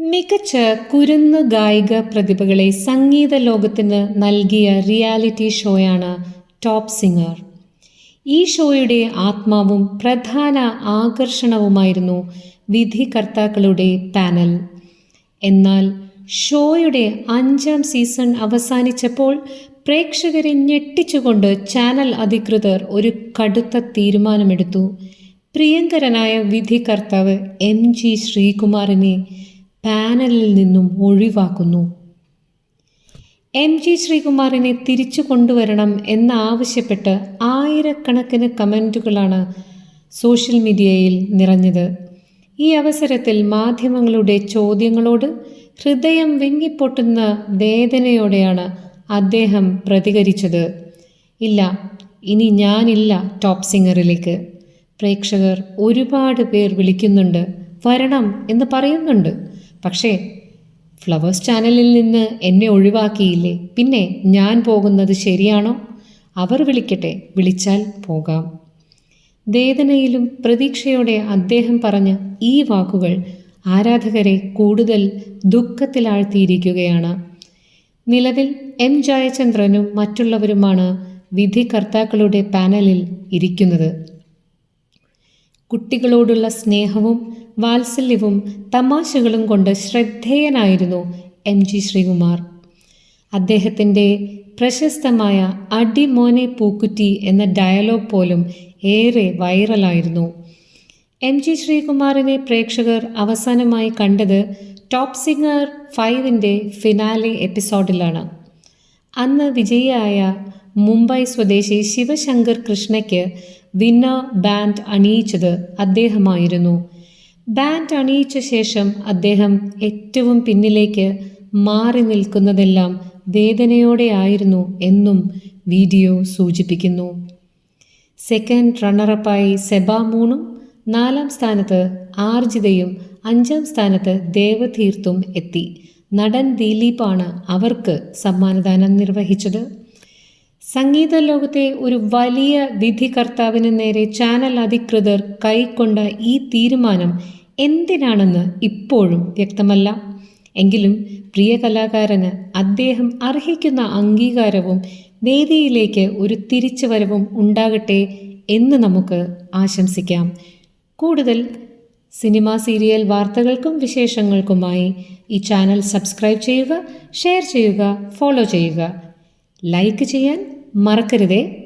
മികച്ച കുരുന്ന് ഗായിക പ്രതിഭകളെ സംഗീത ലോകത്തിന് നൽകിയ റിയാലിറ്റി ഷോയാണ് ടോപ്പ് സിംഗർ. ഈ ഷോയുടെ ആത്മാവും പ്രധാന ആകർഷണവുമായിരുന്നു വിധികർത്താക്കളുടെ പാനൽ. എന്നാൽ ഷോയുടെ അഞ്ചാം സീസൺ അവസാനിച്ചപ്പോൾ പ്രേക്ഷകരെ ഞെട്ടിച്ചുകൊണ്ട് ചാനൽ അധികൃതർ ഒരു കടുത്ത തീരുമാനമെടുത്തു. പ്രിയങ്കരനായ വിധികർത്താവ് എം ജി ശ്രീകുമാറിനെ പാനലിൽ നിന്നും ഒഴിവാക്കുന്നു. എം ജി ശ്രീകുമാറിനെ തിരിച്ചു കൊണ്ടുവരണം എന്നാവശ്യപ്പെട്ട് ആയിരക്കണക്കിന് കമന്റുകളാണ് സോഷ്യൽ മീഡിയയിൽ നിറഞ്ഞത്. ഈ അവസരത്തിൽ മാധ്യമങ്ങളുടെ ചോദ്യങ്ങളോട് ഹൃദയം വിങ്ങിപ്പൊട്ടുന്ന വേദനയോടെയാണ് അദ്ദേഹം പ്രതികരിച്ചത്. ഇല്ല ഇനി ഞാനില്ല ടോപ്പ് സിംഗറിലേക്ക്. പ്രേക്ഷകർ ഒരുപാട് പേർ വിളിക്കുന്നുണ്ട്. വരണം എന്ന് പറയുന്നുണ്ട്. പക്ഷേ ഫ്ലവേഴ്സ് ചാനലിൽ നിന്ന് എന്നെ ഒഴിവാക്കിയില്ലേ? പിന്നെ ഞാൻ പോകുന്നത് ശരിയാണോ? അവർ വിളിക്കട്ടെ വിളിച്ചാൽ പോകാം. വേദനയിലും പ്രതീക്ഷയോടെ അദ്ദേഹം പറഞ്ഞ ഈ വാക്കുകൾ ആരാധകരെ കൂടുതൽ ദുഃഖത്തിലാഴ്ത്തിയിരിക്കുകയാണ്. നിലവിൽ എം ജയചന്ദ്രനും മറ്റുള്ളവരുമാണ് വിധികർത്താക്കളുടെ പാനലിൽ ഇരിക്കുന്നത്. കുട്ടികളോടുള്ള സ്നേഹവും വാത്സല്യവും തമാശകളും കൊണ്ട് ശ്രദ്ധേയനായിരുന്നു എം ജി ശ്രീകുമാർ. അദ്ദേഹത്തിന്റെ പ്രശസ്തമായ അടിമോനെ പൂക്കുറ്റി എന്ന ഡയലോഗ് പോലും ഏറെ വൈറലായിരുന്നു എം ജി ശ്രീകുമാറിനെ പ്രേക്ഷകർ അവസാനമായി കണ്ടത് ടോപ്പ് സിംഗർ ഫൈവിന്റെ ഫിനാലെ എപ്പിസോഡിലാണ് അന്ന് വിജയിയായ മുംബൈ സ്വദേശി ശിവശങ്കർ കൃഷ്ണയ്ക്ക് വിന്ന ബാൻഡ് അണിയിച്ചത് അദ്ദേഹമായിരുന്നു. ബാൻഡ് അണിയിച്ച ശേഷം അദ്ദേഹം ഏറ്റവും പിന്നിലേക്ക് മാറി നിൽക്കുന്നതെല്ലാം വേദനയോടെയായിരുന്നു എന്നും വീഡിയോ സൂചിപ്പിക്കുന്നു. സെക്കൻഡ് റണ്ണറപ്പായി സെബാമൂണും നാലാം സ്ഥാനത്ത് ആർജിതയും അഞ്ചാം സ്ഥാനത്ത് ദേവതീർത്തും എത്തി. നടൻ ദിലീപാണ് അവർക്ക് സമ്മാനദാനം നിർവഹിച്ചത്. സംഗീത ലോകത്തെ ഒരു വലിയ വിധികർത്താവിന് നേരെ ചാനൽ അധികൃതർ കൈക്കൊണ്ട ഈ തീരുമാനം എന്തിനാണെന്ന് ഇപ്പോഴും വ്യക്തമല്ല. എങ്കിലും പ്രിയ കലാകാരന് അദ്ദേഹം അർഹിക്കുന്ന അംഗീകാരവും വേദിയിലേക്ക് ഒരു തിരിച്ചുവരവും ഉണ്ടാകട്ടെ എന്ന് നമുക്ക് ആശംസിക്കാം. കൂടുതൽ സിനിമ സീരിയൽ വാർത്തകൾക്കും വിശേഷങ്ങൾക്കുമായി ഈ ചാനൽ സബ്സ്ക്രൈബ് ചെയ്യുക ഷെയർ ചെയ്യുക ഫോളോ ചെയ്യുക. ലൈക്ക് ചെയ്യാൻ മറക്കരുതേ.